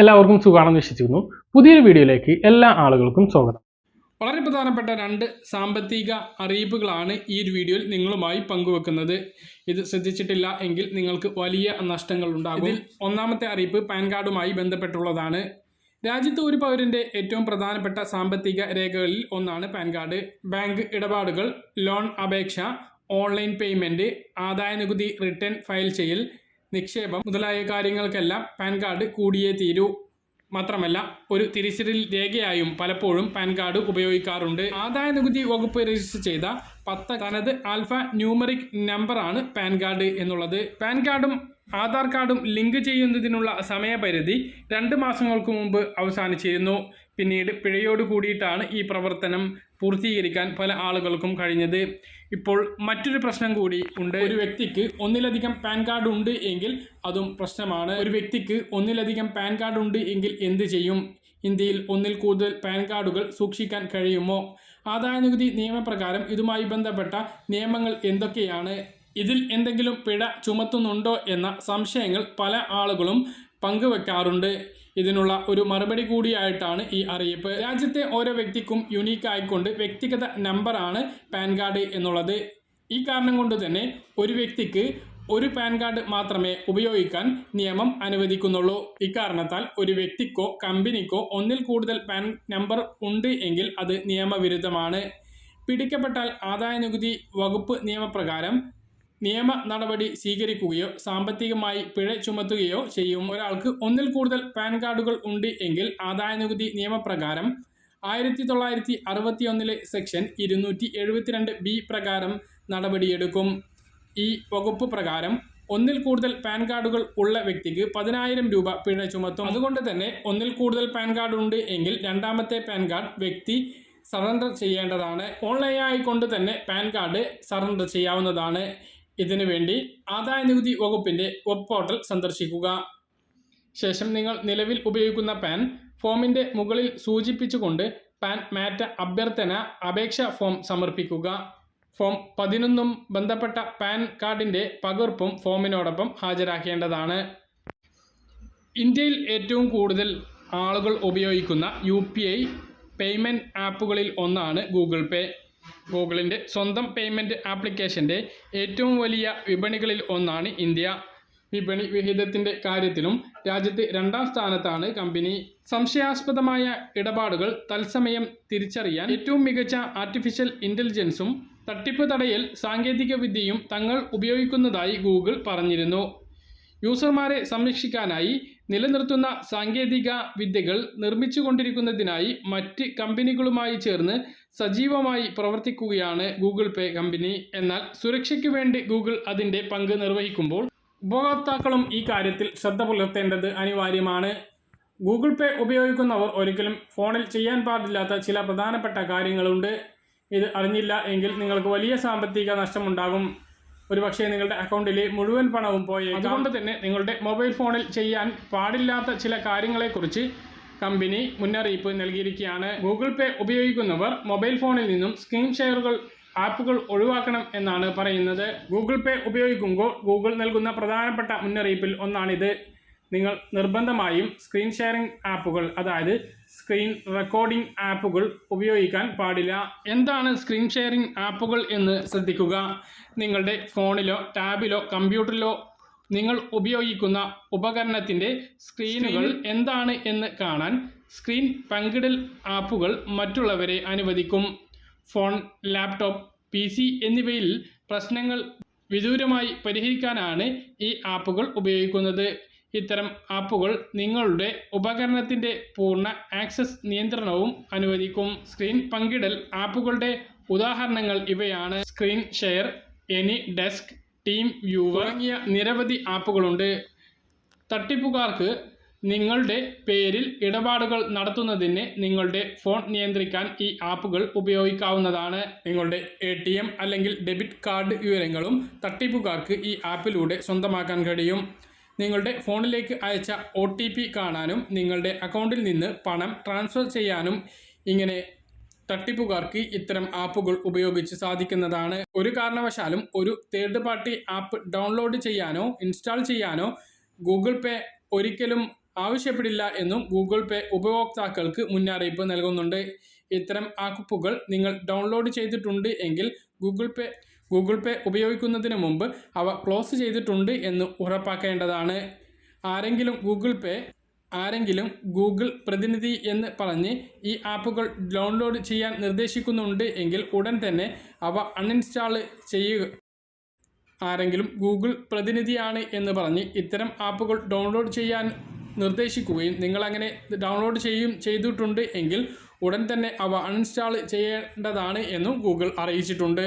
എല്ലാവർക്കും സുഖമാണെന്ന് വിശ്വസിക്കുന്നു. പുതിയൊരു വീഡിയോയിലേക്ക് എല്ലാ ആളുകൾക്കും സ്വാഗതം. വളരെ പ്രധാനപ്പെട്ട രണ്ട് സാമ്പത്തിക അറിയിപ്പുകളാണ് ഈ ഒരു വീഡിയോയിൽ നിങ്ങളുമായി പങ്കുവെക്കുന്നത്. ഇത് ശ്രദ്ധിച്ചിട്ടില്ല എങ്കിൽ നിങ്ങൾക്ക് വലിയ നഷ്ടങ്ങൾ ഉണ്ടാകും. ഇതിൽ ഒന്നാമത്തെ അറിയിപ്പ് പാൻ കാർഡുമായി ബന്ധപ്പെട്ടുള്ളതാണ്. രാജ്യത്ത് ഒരു പൗരന്റെ ഏറ്റവും പ്രധാനപ്പെട്ട സാമ്പത്തിക രേഖകളിൽ ഒന്നാണ് പാൻ കാർഡ്. ബാങ്ക് ഇടപാടുകൾ ലോൺ അപേക്ഷ ഓൺലൈൻ പേയ്മെന്റ് ആദായ നികുതി റിട്ടേൺ ഫയൽ ചെയ്യൽ നിക്ഷേപം മുതലായ കാര്യങ്ങൾക്കെല്ലാം പാൻ കാർഡ് കൂടിയേ തീരൂ. മാത്രമല്ല ഒരു തിരിച്ചറിൽ രേഖയായും പലപ്പോഴും പാൻ കാർഡ് ഉപയോഗിക്കാറുണ്ട്. ആദായ നികുതി വകുപ്പ് രജിസ്റ്റർ ചെയ്ത പത്ത് തനത് ആൽഫ ന്യൂമറിക് നമ്പറാണ് പാൻ കാർഡ് എന്നുള്ളത്. പാൻ കാർഡും ആധാർ കാർഡും ലിങ്ക് ചെയ്യുന്നതിനുള്ള സമയപരിധി രണ്ട് മാസങ്ങൾക്ക് മുമ്പ് അവസാനിച്ചിരുന്നു. പിന്നീട് പിഴയോട് കൂടിയിട്ടാണ് ഈ പ്രവർത്തനം പൂർത്തീകരിക്കാൻ പല ആളുകൾക്കും കഴിഞ്ഞത്. ഇപ്പോൾ മറ്റൊരു പ്രശ്നം കൂടി ഉണ്ട്. ഒരു വ്യക്തിക്ക് ഒന്നിലധികം പാൻ കാർഡ് ഉണ്ട് എങ്കിൽ അതും പ്രശ്നമാണ്. ഒരു വ്യക്തിക്ക് ഒന്നിലധികം പാൻ കാർഡ് ഉണ്ട് എങ്കിൽ എന്ത് ചെയ്യും? ഇന്ത്യയിൽ ഒന്നിൽ കൂടുതൽ പാൻ കാർഡുകൾ സൂക്ഷിക്കാൻ കഴിയുമോ? ആദായനികുതി നിയമപ്രകാരം ഇതുമായി ബന്ധപ്പെട്ട നിയമങ്ങൾ എന്തൊക്കെയാണ്? ഇതിൽ എന്തെങ്കിലും പിഴ ചുമത്തുന്നുണ്ടോ എന്ന സംശയങ്ങൾ പല ആളുകളും പങ്കുവെക്കാറുണ്ട്. ഇതിനുള്ള ഒരു മറുപടി കൂടിയായിട്ടാണ് ഈ അറിയിപ്പ്. രാജ്യത്തെ ഓരോ വ്യക്തിക്കും യുണീക്ക് ആയിക്കൊണ്ട് വ്യക്തിഗത നമ്പറാണ് പാൻ കാർഡ് എന്നുള്ളത്. ഈ കാരണം കൊണ്ട് തന്നെ ഒരു വ്യക്തിക്ക് ഒരു പാൻ കാർഡ് മാത്രമേ ഉപയോഗിക്കാൻ നിയമം അനുവദിക്കുന്നുള്ളൂ. ഇക്കാരണത്താൽ ഒരു വ്യക്തിക്കോ കമ്പനിക്കോ ഒന്നിൽ കൂടുതൽ പാൻ നമ്പർ ഉണ്ട് എങ്കിൽ അത് നിയമവിരുദ്ധമാണ്. പിടിക്കപ്പെട്ടാൽ ആദായ നികുതി വകുപ്പ് നിയമപ്രകാരം നിയമ നടപടി സ്വീകരിക്കുകയോ സാമ്പത്തികമായി പിഴ ചുമത്തുകയോ ചെയ്യും. ഒരാൾക്ക് ഒന്നിൽ കൂടുതൽ പാൻ കാർഡുകൾ ഉണ്ട് എങ്കിൽ ആദായ നികുതി നിയമപ്രകാരം ആയിരത്തി തൊള്ളായിരത്തി അറുപത്തി ഒന്നിലെ സെക്ഷൻ ഇരുന്നൂറ്റി എഴുപത്തിരണ്ട് ബി പ്രകാരം നടപടിയെടുക്കും. ഈ വകുപ്പ് പ്രകാരം ഒന്നിൽ കൂടുതൽ പാൻ കാർഡുകൾ ഉള്ള വ്യക്തിക്ക് പതിനായിരം രൂപ പിഴ ചുമത്തും. അതുകൊണ്ട് തന്നെ ഒന്നിൽ കൂടുതൽ പാൻ കാർഡ് ഉണ്ട് എങ്കിൽ രണ്ടാമത്തെ പാൻ കാർഡ് വ്യക്തി സറണ്ടർ ചെയ്യേണ്ടതാണ്. ഓൺലൈനായി കൊണ്ട് തന്നെ പാൻ കാർഡ് സറണ്ടർ ചെയ്യാവുന്നതാണ്. ഇതിനു വേണ്ടി ആദായ നികുതി വകുപ്പിന്റെ വെബ് പോർട്ടൽ സന്ദർശിക്കുക. ശേഷം നിങ്ങൾ നിലവിൽ ഉപയോഗിക്കുന്ന പാൻ ഫോമിന്റെ മുകളിൽ സൂചിപ്പിച്ചുകൊണ്ട് പാൻ മാറ്റ അഭ്യർത്ഥന അപേക്ഷ ഫോം സമർപ്പിക്കുക. ഫോം പതിനൊന്നും ബന്ധപ്പെട്ട പാൻ കാർഡിന്റെ പകർപ്പും ഫോമിനോടൊപ്പം ഹാജരാക്കേണ്ടതാണ്. ഇന്ത്യയിൽ ഏറ്റവും കൂടുതൽ ആളുകൾ ഉപയോഗിക്കുന്ന യു പി ഐ പേയ്മെന്റ് ആപ്പുകളിൽ ഒന്നാണ് ഗൂഗിൾ പേ. ഗൂഗിളിന്റെ സ്വന്തം പേയ്മെന്റ് ആപ്ലിക്കേഷന്റെ ഏറ്റവും വലിയ വിപണികളിൽ ഒന്നാണ് ഇന്ത്യ. വിപണി വിഹിതത്തിന്റെ കാര്യത്തിലും രാജ്യത്ത് രണ്ടാം സ്ഥാനത്താണ് കമ്പനി. സംശയാസ്പദമായ ഇടപാടുകൾ തത്സമയം തിരിച്ചറിയാൻ ഏറ്റവും മികച്ച ആർട്ടിഫിഷ്യൽ ഇന്റലിജൻസും തട്ടിപ്പ് തടയൽ സാങ്കേതിക വിദ്യയും തങ്ങൾ ഉപയോഗിക്കുന്നതായി ഗൂഗിൾ പറഞ്ഞിരുന്നു. യൂസർമാരെ സംരക്ഷിക്കാനായി നിലനിർത്തുന്ന സാങ്കേതിക വിദ്യകൾ നിർമ്മിച്ചുകൊണ്ടിരിക്കുന്നതിനായി മറ്റ് കമ്പനികളുമായി ചേർന്ന് സജീവമായി പ്രവർത്തിക്കുകയാണ് ഗൂഗിൾ പേ കമ്പനി. എന്നാൽ സുരക്ഷയ്ക്ക് വേണ്ടി ഗൂഗിൾ അതിന്റെ പങ്ക് നിർവഹിക്കുമ്പോൾ ഉപഭോക്താക്കളും ഈ കാര്യത്തിൽ ശ്രദ്ധ പുലർത്തേണ്ടത് അനിവാര്യമാണ്. ഗൂഗിൾ പേ ഉപയോഗിക്കുന്നവർ ഒരിക്കലും ഫോണിൽ ചെയ്യാൻ പാടില്ലാത്ത ചില പ്രധാനപ്പെട്ട കാര്യങ്ങളുണ്ട്. ഇത് അറിഞ്ഞില്ല എങ്കിൽ നിങ്ങൾക്ക് വലിയ സാമ്പത്തിക നഷ്ടമുണ്ടാകും. ഒരുപക്ഷെ നിങ്ങളുടെ അക്കൗണ്ടിലെ മുഴുവൻ പണവും പോയേക്കാം. അതുകൊണ്ട് തന്നെ നിങ്ങളുടെ മൊബൈൽ ഫോണിൽ ചെയ്യാൻ പാടില്ലാത്ത ചില കാര്യങ്ങളെക്കുറിച്ച് കമ്പനി മുന്നറിയിപ്പ് നൽകിയിരിക്കുകയാണ്. ഗൂഗിൾ പേ ഉപയോഗിക്കുന്നവർ മൊബൈൽ ഫോണിൽ നിന്നും സ്ക്രീൻ ഷെയറുകൾ ആപ്പുകൾ ഒഴിവാക്കണം എന്നാണ് പറയുന്നത്. ഗൂഗിൾ പേ ഉപയോഗിക്കുമ്പോൾ ഗൂഗിൾ നൽകുന്ന പ്രധാനപ്പെട്ട മുന്നറിയിപ്പിൽ ഒന്നാണിത്. നിങ്ങൾ നിർബന്ധമായും സ്ക്രീൻ ഷെയറിംഗ് ആപ്പുകൾ അതായത് സ്ക്രീൻ റെക്കോർഡിംഗ് ആപ്പുകൾ ഉപയോഗിക്കാൻ പാടില്ല. എന്താണ് സ്ക്രീൻ ഷെയറിംഗ് ആപ്പുകൾ എന്ന് ശ്രദ്ധിക്കുക? നിങ്ങളുടെ ഫോണിലോ ടാബിലോ കമ്പ്യൂട്ടറിലോ നിങ്ങൾ ഉപയോഗിക്കുന്ന ഉപകരണത്തിന്റെ സ്ക്രീനുകൾ എന്താണ് എന്ന് കാണാൻ സ്ക്രീൻ പങ്കിടൽ ആപ്പുകൾ മറ്റുള്ളവരെ അനുവദിക്കും. ഫോൺ ലാപ്ടോപ്പ് പി സി എന്നിവയിൽ പ്രശ്നങ്ങൾ വിദൂരമായി പരിഹരിക്കാനാണ് ഈ ആപ്പുകൾ ഉപയോഗിക്കുന്നത്. ഇത്തരം ആപ്പുകൾ നിങ്ങളുടെ ഉപകരണത്തിന്റെ പൂർണ ആക്സസ് നിയന്ത്രണവും അനുവദിക്കും. സ്ക്രീൻ പങ്കിടൽ ആപ്പുകളുടെ ഉദാഹരണങ്ങൾ ഇവയാണ്. Screen share AnyDesk team view തുടങ്ങിയ നിരവധി ആപ്പുകളുണ്ട്. തട്ടിപ്പുകാർക്ക് നിങ്ങളുടെ പേരിൽ ഇടപാടുകൾ നടത്തുന്നതിന് നിങ്ങളുടെ ഫോൺ നിയന്ത്രിക്കാൻ ഈ ആപ്പുകൾ ഉപയോഗിക്കാവുന്നതാണ്. നിങ്ങളുടെ എ ടി എം അല്ലെങ്കിൽ ഡെബിറ്റ് കാർഡ് വിവരങ്ങളും തട്ടിപ്പുകാർക്ക് ഈ ആപ്പിലൂടെ സ്വന്തമാക്കാൻ കഴിയും. നിങ്ങളുടെ ഫോണിലേക്ക് അയച്ച ഒ കാണാനും നിങ്ങളുടെ അക്കൗണ്ടിൽ നിന്ന് പണം ട്രാൻസ്ഫർ ചെയ്യാനും ഇങ്ങനെ തട്ടിപ്പുകാർക്ക് ഇത്തരം ആപ്പുകൾ ഉപയോഗിച്ച് സാധിക്കുന്നതാണ്. ഒരു കാരണവശാലും ഒരു തേർഡ് പാർട്ടി ആപ്പ് ഡൗൺലോഡ് ചെയ്യാനോ ഇൻസ്റ്റാൾ ചെയ്യാനോ ഗൂഗിൾ പേ ഒരിക്കലും ആവശ്യപ്പെടില്ല എന്നും ഗൂഗിൾ പേ ഉപഭോക്താക്കൾക്ക് മുന്നറിയിപ്പ് നൽകുന്നുണ്ട്. ഇത്തരം ആപ്പുകൾ നിങ്ങൾ ഡൗൺലോഡ് ചെയ്തിട്ടുണ്ട് എങ്കിൽ ഗൂഗിൾ പേ ഗൂഗിൾ പേ ഉപയോഗിക്കുന്നതിന് മുമ്പ് അവ ക്ലോസ് ചെയ്തിട്ടുണ്ട് എന്ന് ഉറപ്പാക്കേണ്ടതാണ്. ആരെങ്കിലും ഗൂഗിൾ പേ ആരെങ്കിലും ഗൂഗിൾ പ്രതിനിധി എന്ന് പറഞ്ഞ് ഈ ആപ്പുകൾ ഡൗൺലോഡ് ചെയ്യാൻ നിർദ്ദേശിക്കുന്നുണ്ട് എങ്കിൽ ഉടൻ തന്നെ അവ അൺഇൻസ്റ്റാൾ ചെയ്യുക. ആരെങ്കിലും ഗൂഗിൾ പ്രതിനിധിയാണ് എന്ന് പറഞ്ഞ് ഇത്തരം ആപ്പുകൾ ഡൗൺലോഡ് ചെയ്യാൻ നിർദ്ദേശിക്കുകയും നിങ്ങൾ അങ്ങനെ ഡൗൺലോഡ് ചെയ്യും ചെയ്തിട്ടുണ്ട് എങ്കിൽ ഉടൻ തന്നെ അവ അൺഇൻസ്റ്റാൾ ചെയ്യേണ്ടതാണ് എന്നും ഗൂഗിൾ അറിയിച്ചിട്ടുണ്ട്.